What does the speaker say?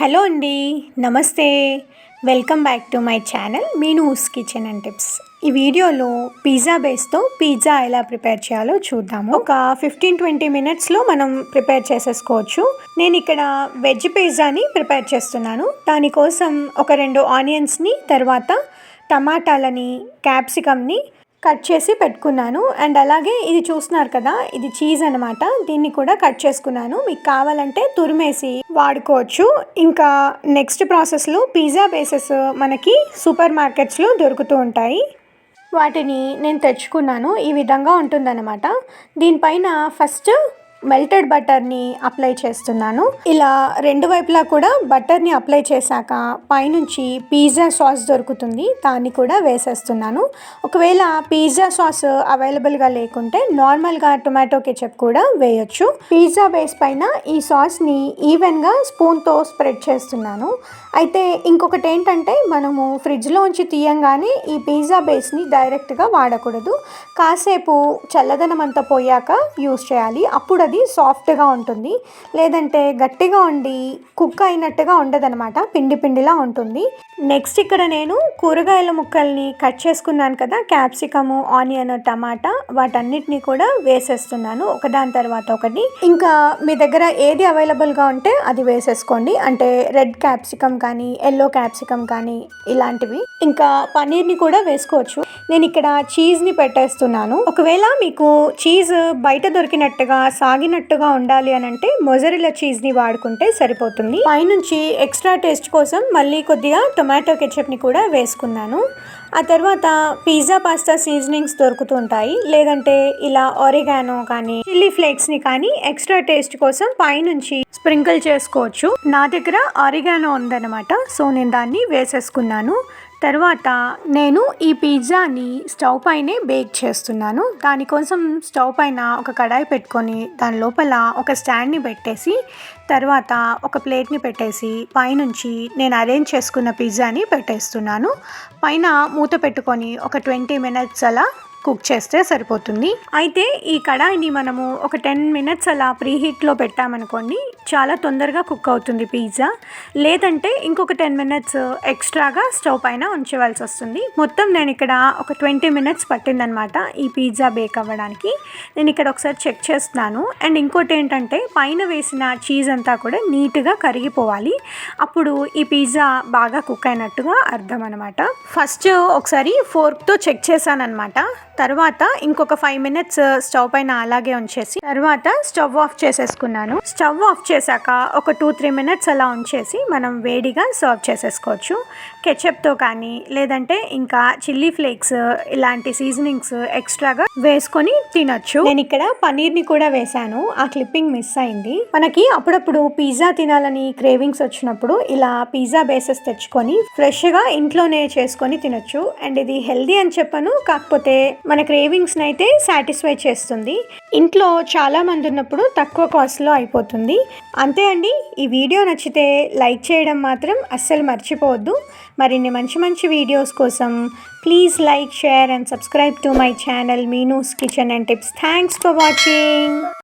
Hello అండి నమస్తే. Welcome back to my channel Meenu's kitchen and tips. ఈ వీడియోలో పిజ్జా బేస్తో పిజ్జా ఎలా ప్రిపేర్ చేయాలో చూద్దాము. ఒక ఫిఫ్టీన్ ట్వంటీ మినిట్స్లో మనం ప్రిపేర్ చేసేసుకోవచ్చు. నేను ఇక్కడ వెజ్ పిజ్జాని ప్రిపేర్ చేస్తున్నాను. దానికోసం ఒక రెండు ఆనియన్స్ని తర్వాత టమాటాలని క్యాప్సికమ్ని కట్ చేసి పెట్టుకున్నాను. అండ్ అలాగే ఇది చూస్తున్నారు కదా ఇది చీజ్ అనమాట దీన్ని కూడా కట్ చేసుకున్నాను. మీకు కావాలంటే తురిమేసి వాడుకోవచ్చు. ఇంకా నెక్స్ట్ ప్రాసెస్లో పిజ్జా బేసెస్ మనకి సూపర్ మార్కెట్స్లో దొరుకుతూ ఉంటాయి. వాటిని నేను తెచ్చుకున్నాను. ఈ విధంగా ఉంటుందన్నమాట. దీనిపైన ఫస్ట్ మెల్టెడ్ బటర్ని అప్లై చేస్తున్నాను. ఇలా రెండు వైపులా కూడా బటర్ని అప్లై చేశాక పైనుంచి పిజ్జా సాస్ దొరుకుతుంది. దాన్ని కూడా వేసేస్తున్నాను. ఒకవేళ పిజ్జా సాస్ అవైలబుల్గా లేకుంటే నార్మల్గా టొమాటో కెచప్ కూడా వేయొచ్చు. పిజ్జా బేస్ పైన ఈ సాస్ని ఈవెన్గా స్పూన్తో స్ప్రెడ్ చేస్తున్నాను. అయితే ఇంకొకటి ఏంటంటే మనము ఫ్రిడ్జ్లో ఉంచి తీయంగానే ఈ పిజ్జా బేస్ని డైరెక్ట్గా వాడకూడదు. కాసేపు చల్లదనం అంతా పోయాక యూస్ చేయాలి. అప్పుడు అది సాఫ్ట్గా ఉంటుంది. లేదంటే గట్టిగా ఉండి కుక్ అయినట్టుగా ఉండదనమాట పిండి పిండిలా ఉంటుంది. నెక్స్ట్ ఇక్కడ నేను కూరగాయల ముక్కల్ని కట్ చేసుకున్నాను కదా. క్యాప్సికము ఆనియన్ టమాటా వాటన్నిటిని కూడా వేసేస్తున్నాను. ఒకదాని తర్వాత ఒకటి. ఇంకా మీ దగ్గర ఏది అవైలబుల్గా ఉంటే అది వేసేసుకోండి. అంటే రెడ్ క్యాప్సికమ్ కానీ ఎల్లో క్యాప్సికమ్ కానీ ఇలాంటివి. ఇంకా పన్నీర్ని కూడా వేసుకోవచ్చు. నేను ఇక్కడ చీజ్ని పెట్టేస్తున్నాను. ఒకవేళ మీకు చీజ్ బయట దొరికినట్టుగా సాగినట్టుగా ఉండాలి అని అంటే మొజరిలా చీజ్ని వాడుకుంటే సరిపోతుంది. పైనుంచి ఎక్స్ట్రా టేస్ట్ కోసం మళ్ళీ కొద్దిగా టొమాటో కెచప్ని కూడా వేసుకున్నాను. ఆ తర్వాత పిజ్జా పాస్తా సీజనింగ్స్ దొరుకుతుంటాయి లేదంటే ఇలా ఒరిగానో కానీ చిల్లీ ఫ్లేక్స్ని కానీ ఎక్స్ట్రా టేస్ట్ కోసం పైనుంచి స్ప్రింకిల్ చేసుకోవచ్చు. నా దగ్గర ఆరిగానో ఉందన్నమాట సో నేను దాన్ని వేసేసుకున్నాను. తర్వాత నేను ఈ పిజ్జాని స్టవ్ పైనే బేక్ చేస్తున్నాను. దానికోసం స్టవ్ పైన ఒక కడాయి పెట్టుకొని దాని లోపల ఒక స్టాండ్ని పెట్టేసి తర్వాత ఒక ప్లేట్ని పెట్టేసి పైనుంచి నేను అరేంజ్ చేసుకున్న పిజ్జాని పెట్టేస్తున్నాను. పైన మూత పెట్టుకొని ఒక ట్వంటీ మినిట్స్ అలా కుక్ చేస్తే సరిపోతుంది. అయితే ఈ కడాయిని మనము ఒక టెన్ మినిట్స్ అలా ప్రీ హీట్లో పెట్టామనుకోండి చాలా తొందరగా కుక్ అవుతుంది పిజ్జా. లేదంటే ఇంకొక టెన్ మినిట్స్ ఎక్స్ట్రాగా స్టవ్ పైన ఉంచవలసి వస్తుంది. మొత్తం నేను ఇక్కడ ఒక ట్వంటీ మినిట్స్ పట్టిందనమాట ఈ పిజ్జా బేక్ అవ్వడానికి. నేను ఇక్కడ ఒకసారి చెక్ చేస్తున్నాను. అండ్ ఇంకోటి ఏంటంటే పైన వేసిన చీజ్ అంతా కూడా నీట్గా కరిగిపోవాలి. అప్పుడు ఈ పిజ్జా బాగా కుక్ అయినట్టుగా అర్థం అనమాట ఫస్ట్ ఒకసారి ఫోర్క్తో చెక్ చేశాను అనమాట తర్వాత ఇంకొక ఫైవ్ మినిట్స్ స్టవ్ పైన అలాగే ఉంచేసి తర్వాత స్టవ్ ఆఫ్ చేసేసుకున్నాను. స్టవ్ ఆఫ్ చేశాక ఒక టూ త్రీ మినిట్స్ అలా ఉంచేసి మనం వేడిగా సర్వ్ చేసేసుకోవచ్చు. కెచప్తో కానీ లేదంటే ఇంకా చిల్లీ ఫ్లేక్స్ uh, ఇలాంటి సీజనింగ్స్ ఎక్స్ట్రాగా uh, వేసుకొని తినొచ్చు. నేను ఇక్కడ పనీర్ని కూడా వేశాను. ఆ క్లిప్పింగ్ మిస్ అయింది. మనకి అప్పుడప్పుడు పిజ్జా తినాలని క్రేవింగ్స్ వచ్చినప్పుడు ఇలా పిజ్జా బేసెస్ తెచ్చుకొని ఫ్రెష్గా ఇంట్లోనే చేసుకొని తినొచ్చు. అండ్ ఇది హెల్దీ అని చెప్పను. కాకపోతే మన క్రేవింగ్స్ని అయితే సాటిస్ఫై చేస్తుంది. ఇంట్లో చాలామంది ఉన్నప్పుడు తక్కువ కాస్ట్లో అయిపోతుంది. అంతే అండి ఈ వీడియో నచ్చితే లైక్ చేయడం మాత్రం అస్సలు మర్చిపోవద్దు. మరిన్ని మంచి మంచి వీడియోస్ కోసం please like share and subscribe to my channel Meenu's kitchen and tips. Thanks for watching.